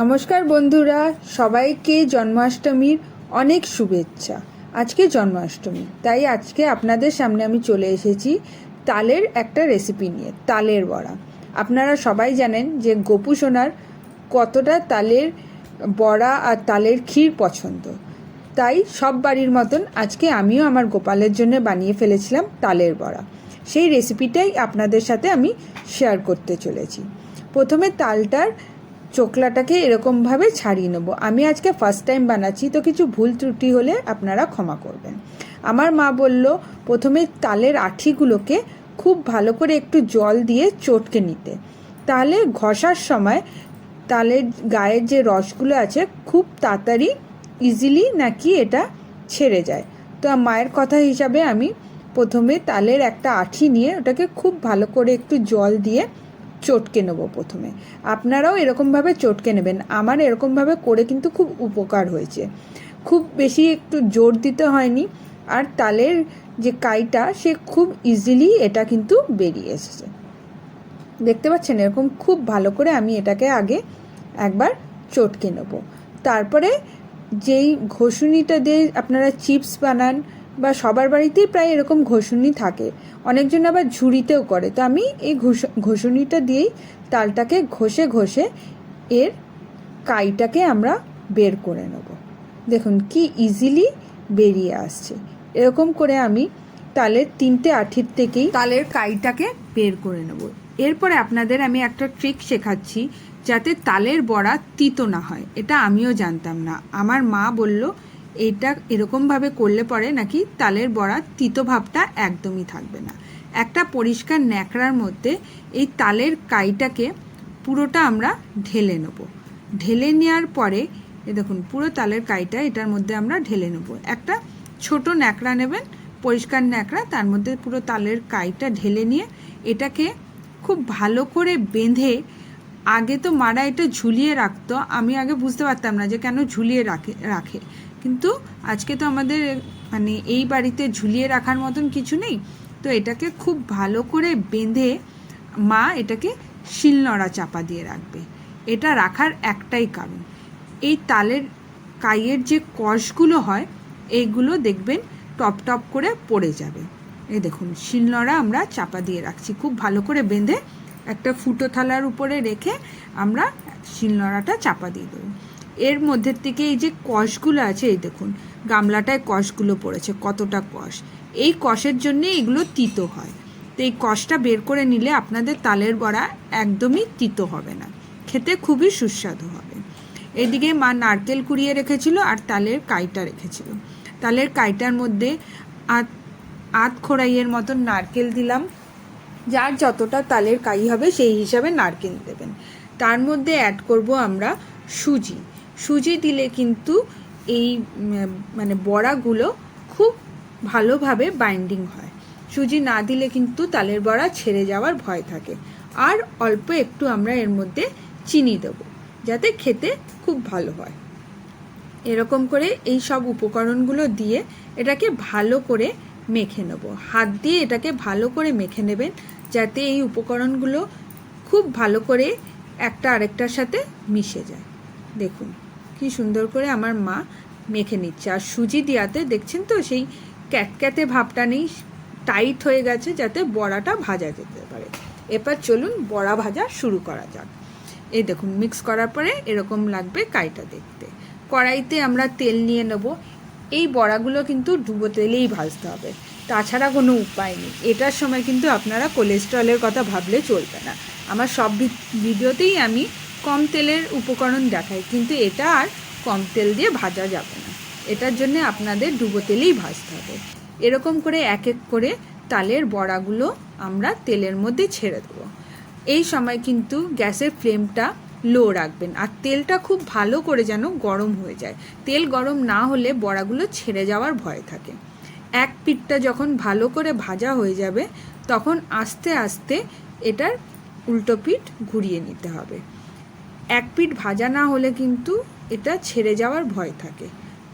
নমস্কার বন্ধুরা, সবাইকে জন্মাষ্টমীর অনেক শুভেচ্ছা। আজকে জন্মাষ্টমী, তাই আজকে আপনাদের সামনে আমি চলে এসেছি তালের একটা রেসিপি নিয়ে, তালের বড়া। আপনারা সবাই জানেন যে গোপু সোনার কতটা তালের বড়া আর তালের ক্ষীর পছন্দ। তাই সব বাড়ির মতন আজকে আমিও আমার গোপালের জন্য বানিয়ে ফেলেছিলাম তালের বড়া। সেই রেসিপিটাই আপনাদের সাথে আমি শেয়ার করতে চলেছি। প্রথমে তালটার চোকলাটাকে এরকমভাবে ছাড়িয়ে নেব। আমি আজকে ফার্স্ট টাইম বানাচ্ছি, তো কিছু ভুল ত্রুটি হলে আপনারা ক্ষমা করবেন। আমার মা বলল, প্রথমে তালের আঠিগুলোকে খুব ভালো করে একটু জল দিয়ে চটকে নিতে। তাহলে ঘষার সময় তালের গায়ের যে রসগুলো আছে, খুব তাড়াতাড়ি ইজিলি নাকি এটা ছেড়ে যায়? তো মায়ের কথা হিসাবে আমি প্রথমে তালের একটা আঠি নিয়ে ওটাকে খুব ভালো করে একটু জল দিয়ে চটকে নেব প্রথমে। আপনারাও এরকমভাবে চটকে নেবেন। আমার এরকমভাবে করে কিন্তু খুব উপকার হয়েছে। খুব বেশি একটু জোর দিতে হয়নি। আর তালের যে কাইটা, সে খুব ইজিলি এটা কিন্তু বেরিয়ে এসেছে। দেখতে পাচ্ছেন, এরকম খুব ভালো করে আমি এটাকে আগে একবার চটকে নেব। তারপরে যেই ঘষুনিটা দিয়ে আপনারা চিপস বানান বা সবার বাড়িতেই প্রায় এরকম ঘষুনি থাকে। অনেকজন আবার ঝুড়িতেও করে। তো আমি এই ঘষুনিটা দিয়েই তালটাকে ঘষে ঘষে এর কাইটাকে আমরা বের করে নেব। দেখুন কি ইজিলি বেরিয়ে আসছে। এরকম করে আমি তালের তিনটে আঠির থেকেই তালের কাইটাকে বের করে নেব। এরপরে আপনাদের আমি একটা ট্রিক শেখাচ্ছি যাতে তালের বড়া তিতো না হয়। এটা আমিও জানতাম না। আমার মা বলল এটা এরকমভাবে করলে পরে নাকি তালের বড়া তিতো ভাবটা একদমই থাকবে না। একটা পরিষ্কার ন্যাকড়ার মধ্যে এই তালের কাইটাকে পুরোটা আমরা ঢেলে নেব। ঢেলে নেওয়ার পরে, এ দেখুন, পুরো তালের কাইটা এটার মধ্যে আমরা ঢেলে নেব। একটা ছোট ন্যাকড়া নেবেন, পরিষ্কার ন্যাকড়া, তার মধ্যে পুরো তালের কাইটা ঢেলে নিয়ে এটাকে খুব ভালো করে বেঁধে, আগে তো মারা এটা ঝুলিয়ে রাখতো, আমি আগে বুঝতে পারতাম না যে কেন ঝুলিয়ে রাখে রাখে। কিন্তু আজকে তো আমাদের মানে এই বাড়িতে ঝুলিয়ে রাখার মতন কিছু নেই। তো এটাকে খুব ভালো করে বেঁধে মা এটাকে শিলনোড়া চাপা দিয়ে রাখবে। এটা রাখার একটাই কারণ। এই তালের কাইয়ের যে কষগুলো হয়, এইগুলো দেখবেন টপ টপ করে পড়ে যাবে। এই দেখুন শিলনোড়া আমরা চাপা দিয়ে রাখছি। খুব ভালো করে বেঁধে একটা ফুটো থালার উপরে রেখে আমরা শিলনোড়াটা চাপা দিয়ে দেবো। এর মধ্যে থেকে এই যে কষগুলো আছে, এই দেখুন, গামলাটায় কষগুলো পড়েছে, কতটা কষ। এই কষের জন্যে এগুলো তিতো হয়। তো এই কষটা বের করে নিলে আপনাদের তালের বড়া একদমই তিতো হবে না। খেতে খুবই সুস্বাদু হবে। এদিকে মা নারকেল কুড়িয়ে রেখেছিল আর তালের কাইটা রেখেছিল। তালের কাইটার মধ্যে আত আত খোড়াইয়ের মতন নারকেল দিলাম। যার যতটা তালের কাই হবে সেই হিসাবে নারকেল দেবেন। তার মধ্যে অ্যাড করব আমরা সুজি। সুজি দিলে কিন্তু এই মানে বড়াগুলো খুব ভালোভাবে বাইন্ডিং হয়। সুজি না দিলে কিন্তু তালের বড়া ছেড়ে যাওয়ার ভয় থাকে। আর অল্প একটু আমরা এর মধ্যে চিনি দেব, যাতে খেতে খুব ভালো হয়। এরকম করে এই সব উপকরণগুলো দিয়ে এটাকে ভালো করে মেখে নেব। হাত দিয়ে এটাকে ভালো করে মেখে নেবেন, যাতে এই উপকরণগুলো খুব ভালো করে একটা আরেকটার সাথে মিশে যায়। দেখুন। কি সুন্দর করে আমার মা মেখে নিচ্ছে। আর সুজি দেওয়াতে দেখছেন তো সেই ক্যাটক্যাতে ভাবটা নেই, টাইট হয়ে গেছে যাতে বড়াটা ভাজা যেতে পারে। এবার চলুন বড়া ভাজা শুরু করা যাক। এই দেখুন মিক্স করার পরে এরকম লাগবে কাইটা দেখতে। কড়াইতে আমরা তেল নিয়ে নেব। এই বড়াগুলো কিন্তু ডুবো তেলেই ভাজতে হবে। তাছাড়া কোনো উপায় নেই। এটার সময় কিন্তু আপনারা কোলেস্ট্রলের কথা ভাবলে চলবে না। আমার সব ভিডিওতেই আমি কম তেলের উপকরণ দেখাই, কিন্তু এটা আর কম তেল দিয়ে ভাজা যাবে না। এটার জন্য আপনাদের ডুবো তেলেই ভাজতে হবে। এরকম করে এক এক করে তালের বড়াগুলো আমরা তেলের মধ্যে ছেড়ে দেবো। এই সময় কিন্তু গ্যাসের ফ্লেমটা লো রাখবেন আর তেলটা খুব ভালো করে যেন গরম হয়ে যায়। তেল গরম না হলে বড়াগুলো ছেড়ে যাওয়ার ভয় থাকে। এক পিঠটা যখন ভালো করে ভাজা হয়ে যাবে, তখন আস্তে আস্তে এটার উল্টো পিঠ ঘুরিয়ে নিতে হবে। এক পিঠ ভাজা না হলে কিন্তু এটা ছেড়ে যাওয়ার ভয় থাকে।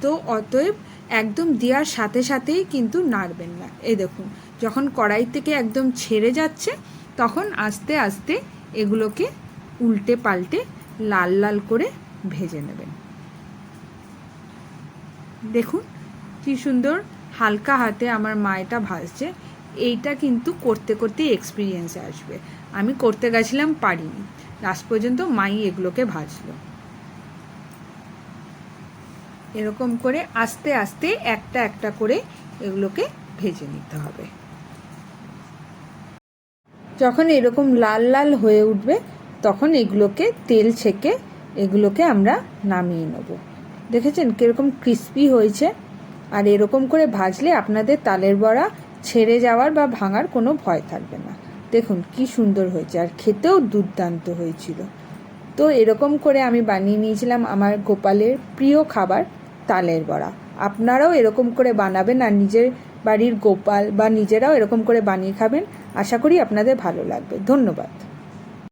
তো অতএব একদম দেওয়ার সাথে সাথেই কিন্তু নাড়বেন না। এই দেখুন, যখন কড়াই থেকে একদম ছেড়ে যাচ্ছে, তখন আস্তে আস্তে এগুলোকে উল্টে পাল্টে লাল লাল করে ভেজে নেবেন। দেখুন, কি সুন্দর হালকা হাতে আমার মা এটা ভাজছে। এইটা কিন্তু করতে করতে এক্সপিরিয়েন্সে আসবে। আমি করতে গেছিলাম, পারিনি। লাস্ট পর্যন্ত মাই এগুলোকে ভাজলো। এরকম করে আস্তে আস্তে একটা একটা করে এগুলোকে ভেজে নিতে হবে। যখন এরকম লাল লাল হয়ে উঠবে, তখন এগুলোকে তেল ছেঁকে এগুলোকে আমরা নামিয়ে নেব। দেখেছেন কীরকম ক্রিস্পি হয়েছে? আর এরকম করে ভাজলে আপনাদের তালের বড়া ছেড়ে যাওয়ার বা ভাঙার কোনো ভয় থাকবে না। দেখুন কি সুন্দর হয়েছে, আর খেতেও দুর্দান্ত হয়েছিল। তো এরকম করে আমি বানিয়ে নিয়েছিলাম আমার গোপালের প্রিয় খাবার তালের বড়া। আপনারাও এরকম করে বানাবেন আর নিজের বাড়ির গোপাল বা নিজেরাও এরকম করে বানিয়ে খাবেন। আশা করি আপনাদের ভালো লাগবে। ধন্যবাদ।